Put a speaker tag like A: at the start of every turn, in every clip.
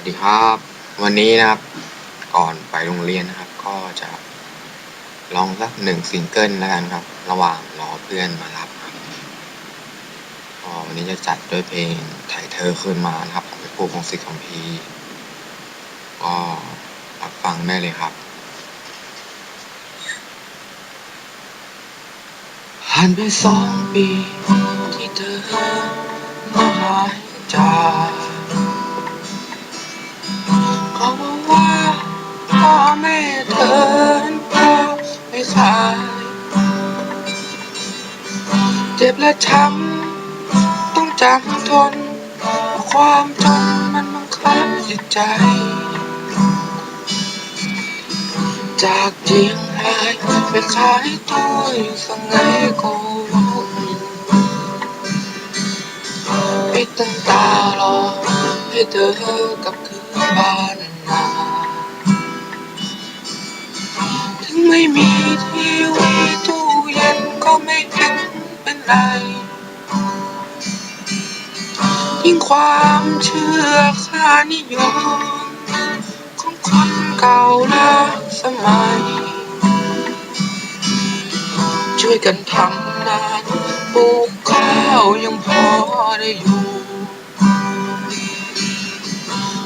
A: วัสดีครับ วันนี้นะครับก่อนไปโรงเรียนนะครับ ก็จะลองสักหนึ่งซิงเกิลแล้วกันครับ ระหว่างรอเพื่อนมารับครับก็วันนี้จะจัดด้วยเพลงไถ่เธอคืนมานะครับของพี่ปูพงศิษฐ์คำพีก็รับฟังได้เลยครับผ่านไปสองปีที่เธอมาหายจาก เขาบอกว่าพ่อแม่เธอนั้นพาไปขายเจ็บและช้ำต้องจำทนความจนมันบังคับจิตใจ จากเจียงรายไปขายตัวอยู่สังไงกลกปิดตั้งตารอให้เธอกลับคืนบ้าน ไม่มีทีวีตู้เย็นก็ไม่เห็นเป็นไร ยิ่งความเชื่อค่านิยมของคนเก่าและสมัย ช่วยกันทำนาปลูกข้าวยังพอได้อยู่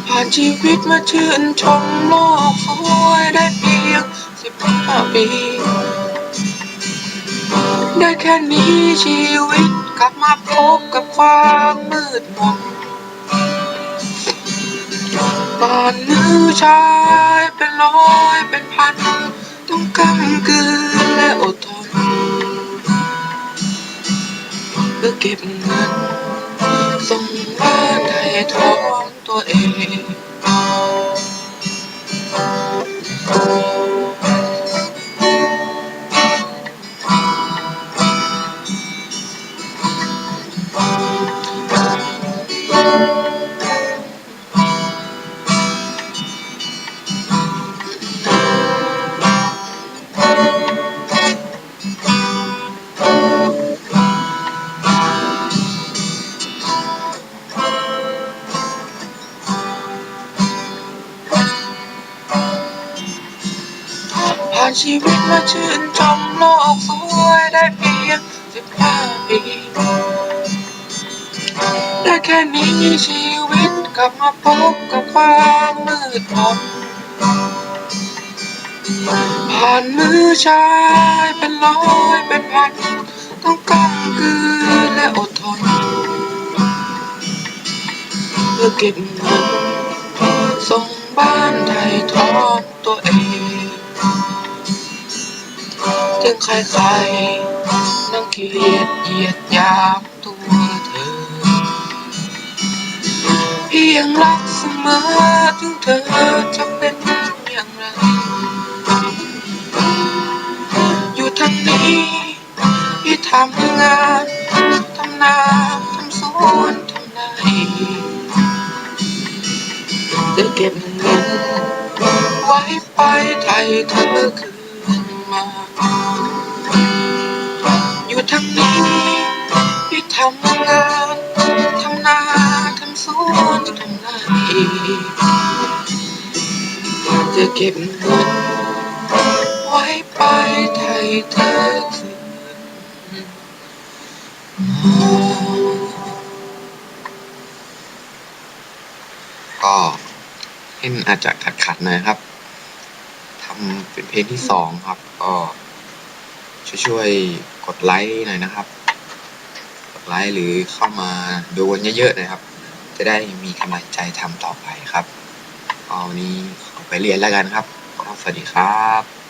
A: ผ่านชีวิตมาชื่นชมโลกสวยได้เพียง บีได้แค่นี้ชีวิตกลับมาพบกับความมืดมนบ้านมือชายเป็นร้อยเป็นพัน ต้องกำกืนและอดทนเพื่อเก็บเงินส่งบ้านให้ท้องตัวเอง ผ่านชีวิตมาชื่นชมโลกสวยได้เพียงสิบห้าปีได้แค่นี้ชีวิตกลับมาพบกับความมืดมนผ่านมือชายเป็นร้อยเป็นพัน ต้องกำกืนและอดทน เพื่อเก็บเงินส่งบ้านไทยทอนตัวเอง ถึงใครๆนั่งเกลียดเหยียดยามตัวเธอ พี่ยังรักเสมอถึงเธอจะเป็นอย่างไร อยู่ทางนี้ พี่ทำงานทำนาทำสวนทำไร่จะเก็บเงินไว้ไปไทยเธอคืนมา อยู่ทางนี้พี่ทำงานทำนาทำสวนทำไร่จะเก็บเงินไว้ไปไทยเธอคืนก็เล่นอาจจะขัดขัดหน่อยครับทำเป็นเพลงที่สองครับก็ ช่วยๆกดไลค์หน่อยนะครับ กดไลค์หรือเข้ามาดูกันเยอะๆนะครับ จะได้มีกำลังใจทำต่อไปครับก็วันนี้ขอไปเรียนแล้วกันครับ สวัสดีครับ